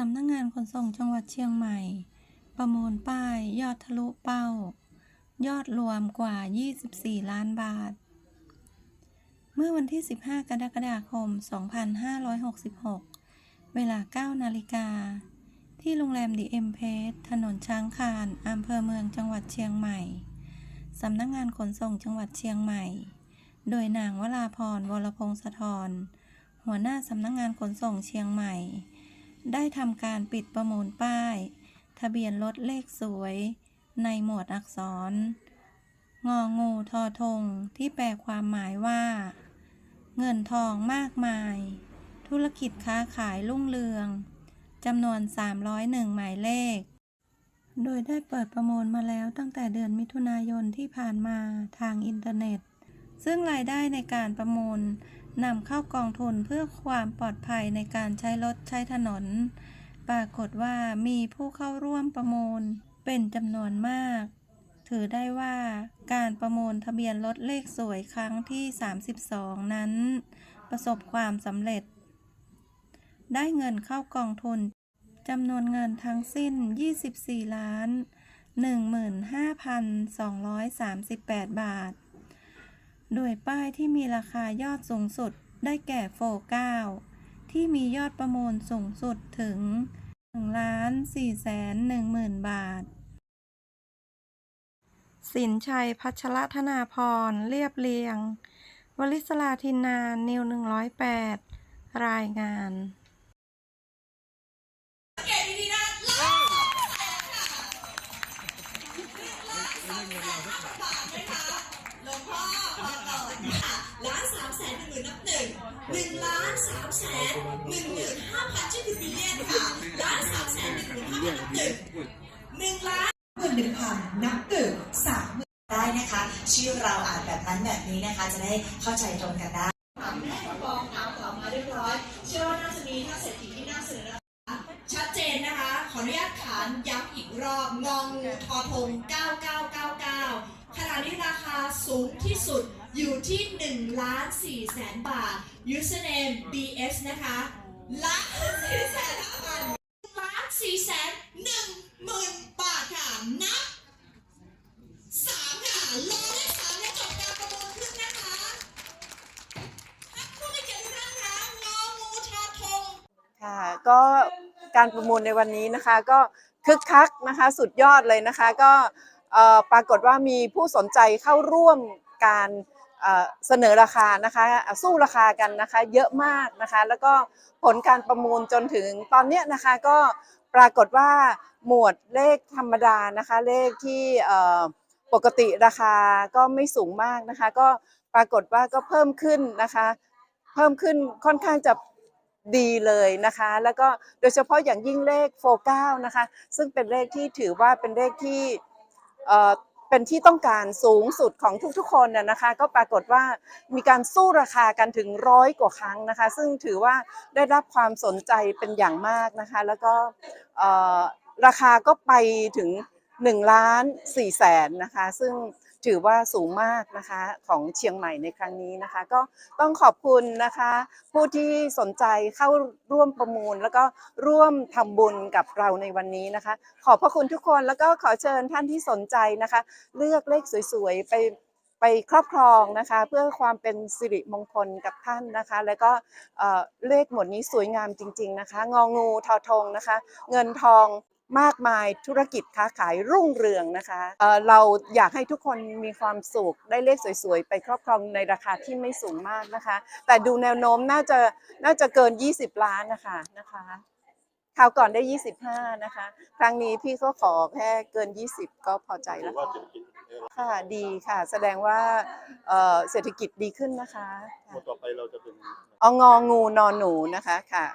สำนักงานขนส่งจังหวัดเชียงใหม่ ประมูลป้าย ยอดทะลุเป้า ยอดรวมกว่า 24 ล้านบาท เมื่อวันที่ 15 กรกฎาคม 2566 เวลา 9 นาฬิกา ที่โรงแรมดีเอ็มเพสถนนช้างคานอำเภอเมืองจังหวัดเชียงใหม่ สำนักงานขนส่งจังหวัดเชียงใหม่ โดยนางวราพรวรพงศธรหัวหน้าสำนักงานขนส่งเชียงใหม่ ได้ทำการปิดประมูลป้าย ทะเบียนรถเลขสวย ในหมวดอักษร งองูทอทงที่แปลความหมายว่า เงินทองมากมาย ธุรกิจค้าขายรุ่งเรืองจำนวน 301 หมายเลข โดยได้เปิดประมูลมาแล้วตั้งแต่เดือนมิถุนายนที่ผ่านมาทางอินเทอร์เน็ต ซึ่งรายได้ในการประมูล นำเข้ากองทุนเพื่อความปลอดภัยในการใช้รถใช้ถนน ปรากฏว่ามีผู้เข้าร่วมประมูลเป็นจำนวนมาก ถือได้ว่าการประมูลทะเบียนรถเลขสวยครั้งที่ 32 นั้น ประสบความสำเร็จ ได้เงินเข้ากองทุนจำนวนเงินทั้งสิ้น 24 ล้าน 15,238 บาท โดยป้ายที่มีราคายอดสูงสุดได้แก่โฟ9ที่มียอดประมูลสูงสุดถึง1ล้าน4แสน1หมื่นบาท สินชัยพัชรธนาพร เรียบเรียง วลิศลาทินนานิว 108 รายงาน 1,000 นักดื่ม3 0ได้นะคะ ชื่อเราอ่านแบบนั้นแบบนี้นะคะ จะได้เข้าใจตรงกันได้แม่กองเาาออกมาเรียบร้อย เชื่อว่าน่าจะมีท่าเศรษฐีที่น่าสื่อนะคะชัดเจนนะคะ ขออนุญาตขานย้ำอีกรอบงองทอทง 9999 ขณะนี้ราคาสูงที่สุดอยู่ที่1ล้าน4แสนบาท username bs นะคะล้าน4แสน ก็การประมูลในวันนี้นะคะ ก็คึกคักนะคะ สุดยอดเลยนะคะ ก็ปรากฏว่ามีผู้สนใจเข้าร่วมการเสนอราคานะคะสู้ราคากันนะคะเยอะมากนะคะ แล้วก็ผลการประมูลจนถึงตอนนี้นะคะก็ปรากฏว่าหมวดเลขธรรมดานะคะ เลขที่ปกติราคาก็ไม่สูงมากนะคะ ก็ปรากฏว่าก็เพิ่มขึ้นนะคะ เพิ่มขึ้นค่อนข้างจะ ดีเลยนะคะ แล้วก็โดยเฉพาะอย่างยิ่งเลขโฟก้านะคะ ซึ่งเป็นเลขที่ถือว่าเป็นเลขที่เอ่อเป็นที่ต้องการสูงสุดของทุกๆ คนน่ะนะคะ ก็ปรากฏว่ามีการสู้ราคากันถึงร้อยกว่าครั้งนะคะ ซึ่งถือว่าได้รับความสนใจเป็นอย่างมากนะคะ แล้วก็เอ่อราคาก็ไปถึง1ล้าน4แสนนะคะ ซึ่ง ถือว่าสูงมากนะคะของเชียงใหม่ในครั้งนี้นะคะ ก็ต้องขอบคุณนะคะ ผู้ที่สนใจเข้าร่วมประมูล แล้วก็ร่วมทำบุญกับเราในวันนี้นะคะ ขอบพระคุณทุกคนแล้วก็ขอเชิญท่านที่สนใจนะคะ เลือกเลขสวยๆไปไปครอบครองนะคะ เพื่อความเป็นสิริมงคลกับท่านนะคะ แล้วก็เเลขหมดนี้สวยงามจริง ๆนะคะ งองูทอทงนะคะ เงินทอง มากมายธุรกิจค้าขายรุ่งเรืองนะคะเอ่อเราอยากให้ทุกคนมีความสุขได้เลขสวยๆ ไปครอบครองในราคาที่ไม่สูงมากนะคะ แต่ดูแนวโน้มน่าจะน่าจะเกิน 20 ล้านนะคะนะคะคราวก่อนได้ 25 นะคะ ครั้งนี้พี่ก็ขอแค่เกิน 20 ก็พอใจแล้วว่าค่ะเศรษฐกิจเออค่ะดีค่ะ แสดงว่าเอ่อเศรษฐกิจดีขึ้นนะคะหมวดต่อไปเราจะเป็นเอางองูนอนหนูนะคะค่ะ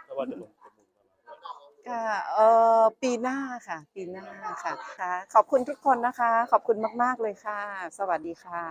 ค่ะเออปีหน้าค่ะ ปีหน้าค่ะค่ะ ขอบคุณทุกคนนะคะ ขอบคุณมาก ๆ เลยค่ะ สวัสดีค่ะ